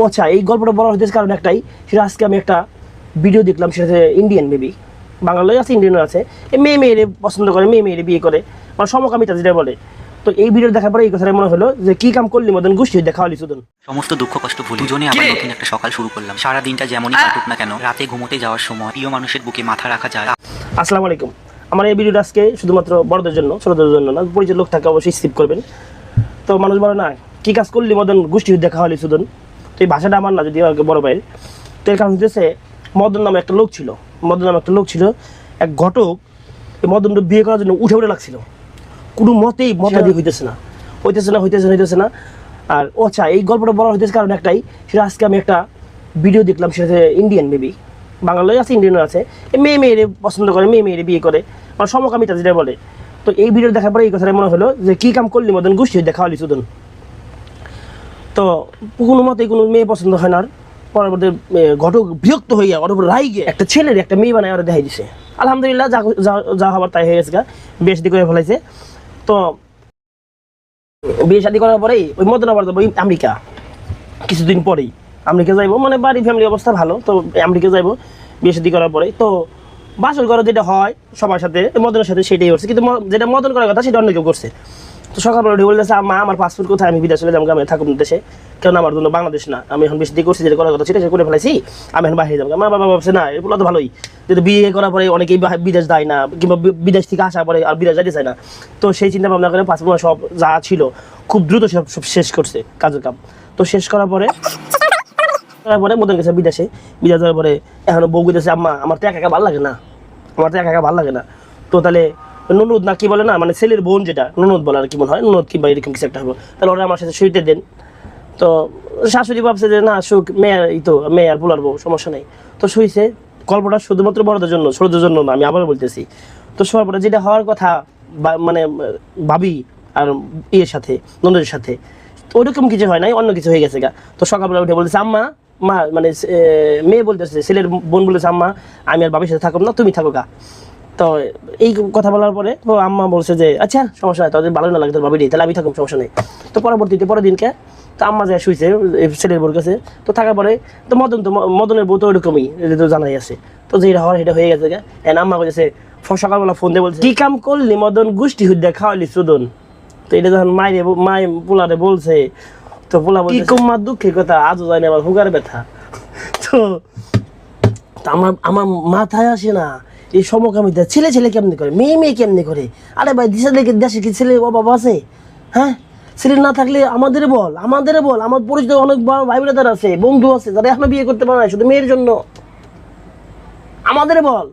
ও আচ্ছা এই গল্পটা বলা হইতেছে কারণ একটাই সেটা আজকে আমি একটা ভিডিও দেখলাম সেটাতে ইন্ডিয়ান মেবি বাংলায় আছে ইন্ডিয়ানও আছে। এই মেয়ে মেয়েরে পছন্দ করে মেয়ে মেয়েরে বিয়ে করে। মানে সমকামিতা যেটা বলে। তো এই ভিডিও দেখার পরে এই কথাটা মনে হলো যে কি কাম করলি মদন গোষ্ঠী দেখা হলি সুদন। সমস্ত দুঃখ কষ্ট ভুলে দুজনে আবার নতুন একটা সকাল শুরু করলাম। সারা দিনটা যেমনই কাটুক না কেন রাতে ঘুমোতে যাওয়ার সময় প্রিয় মানুষের বুকে মাথা রাখা যায়। আসসালামু আলাইকুম। আমার এই ভিডিওটা আজকে শুধুমাত্র বড়দের জন্য ছোটদের জন্য না পরিচিত লোক থাকে অবশ্যই স্কিপ করবেন। তো মানুষ বলে না কি কাজ করলি মদন গোষ্ঠী দেখা হলি সুদন। তো এই ভাষাটা আমার না যদি আমাকে বড় ভাইয়ের তো এর কারণ হচ্ছে মদন নামে একটা লোক ছিল, মদন নামে একটা লোক ছিল, এক ঘটক, এই মদনটা বিয়ে করার জন্য উঠে উঠে লাগছিল। কোনো মতেই মতা দিয়ে হইতেছে না। হইতেছে না হইতেছে না হইতেছে না। আর ও আচ্ছা এই গল্পটা বলা হইতেছে কারণ একটাই, সেটা আজকে আমি একটা ভিডিও দেখলাম সেটাতে ইন্ডিয়ান মেবি বাংলায় আছে ইন্ডিয়ানও আছে। মেয়ে মেয়েরে পছন্দ করে, মেয়ে মেয়েরে বিয়ে করে। মানে সমকামিতা যেটা বলে। তো এই ভিডিও দেখার পরে এই কথাটা মনে হলো যে, কি কাম করলি মদন? গোষ্ঠী দেখা হলি সুদন। তো কোনো মতেই কোনো মেয়ে পছন্দ হয় না পরবর্তী ঘটক বিরক্ত হইয়া ওর উপর রাই গিয়ে একটা ছেলের একটা মেয়ে বানায় ওরা দেখাই দিছে। আলহামদুলিল্লাহ, যা হবার তাই হয়ে গেছে গা। বিয়ে শাদি করে ফেলাইছে। তো, বিয়ে শাদি করার পরেই ওই মদন আবার যাব আমেরিকা। কিছুদিন পরেই আমেরিকা যাইবো মানে বাড়ি ফ্যামিলি অবস্থা ভালো, তো আমেরিকা যাইবো বিয়ে শাদি করার পরে তো বাসর করা যেটা হয় সবার সাথে, মদনের সাথে সেটাই করছে কিন্তু যেটা মদন করার কথা সেটা অন্য কেউ করছে। তো সকালবেলা উঠে বলতেছে মা আমার পাসপোর্ট কোথায়? আমি বিদেশ চলে যাব, আমি থাকুন দেশে। কেন আমার জন্য বাংলাদেশ না। আমি এখন বেশি দিয়ে করছি, যেটা করার কথা সেটা করে ফেলাইছি। আমি এখন বাইরে যাব। মা বাবা ভাবছে, না, এগুলো তো ভালোই। যদি বিয়ে করার পরে অনেকেই বিদেশ দেয় না, কিংবা বিদেশ থেকে আসার পরে আর বিদেশ যাইতে চায় না। তো সেই চিন্তা ভাবনা করে পাসপোর্ট সব যা ছিল, খুব দ্রুত সব সব শেষ করছে কাজের কাম। তো শেষ করার পরে তারপরে মদন গেছে বিদেশে। বিদেশ যাওয়ার পরে এখন বউ গেছে আম্মা, আমার তো একা একা ভালো লাগে না। আমার তো একা একা ভালো লাগে না। তো তাহলে ননদ না কি বলে না মানে ছেলের বোন যেটা, ননদ বলে আর কি মনে হয়। ননদ কিংবা এরকম কিছু একটা হবে। তাহলে ওরা আমার সাথে শুইতে দেন। তো শাশুড়ি ভাবছে যে, না সুখ মেয়ের এই তো, মেয়ে আর পোলার বউ, সমস্যা নেই। তো শুইছে। গল্পটা শুধুমাত্র বড়দের জন্য ছোটদের জন্য না, আমি আবার বলতেছি। তো শোয়ার পরে যেটা হওয়ার কথা মানে ভাবি আর ইয়ের সাথে, ননদের সাথে ওরকম কিছু হয় নাই, অন্য কিছু হয়ে গেছে গা। তো সকালবেলা উঠে বলতেছে, আম্মা, মা মানে মেয়ে বলতেছে, ছেলের বোন বলেছে আম্মা, আমি আর বাবির সাথে থাকব না, তুমি থাকো গা। তো এই কথা বলার পরে তো আম্মা বলছে যে আচ্ছা সমস্যা নাই তাদের ভালো না লাগে তোর ভাবি নেই তাহলে আমি থাকুম সমস্যা নেই। তো পরবর্তীতে পরের দিনকে তো আম্মা যায় এই ছেলের বোর কাছে তো থাকার পরে তো মদন তো মদনের বউ তো ওরকমই এটা তো জানাই আছে। তো যেটা হওয়ার সেটা হয়ে গেছে এন আম্মা বলেছে সকালবেলা ফোন দিয়ে বলছে কি কাম করলি মদন গোষ্ঠী হুদ্দা খাওয়ালি সুদন? তো এটা যখন মায়ের মায় পোলারে বলছে তো পোলা বলছে কুম্মা দুঃখের কথা আজও জানি আমার হুগার ব্যথা। তো আমার আমার মাথায় আসে না এই সমকামিতা, ছেলে ছেলে কেমনি করে? মেয়ে মেয়ে কেমনি করে? আরে ভাই, দেশে দেশে কি ছেলে অভাব আছে? হ্যাঁ? ছেলে না থাকলে আমাদের বল আমাদের বল। আমার পরিচিত অনেক ভাই ব্রাদার আছে, বন্ধু আছে, যারা এখনও বিয়ে করতে পারে না শুধু মেয়ের জন্য। আমাদের বল।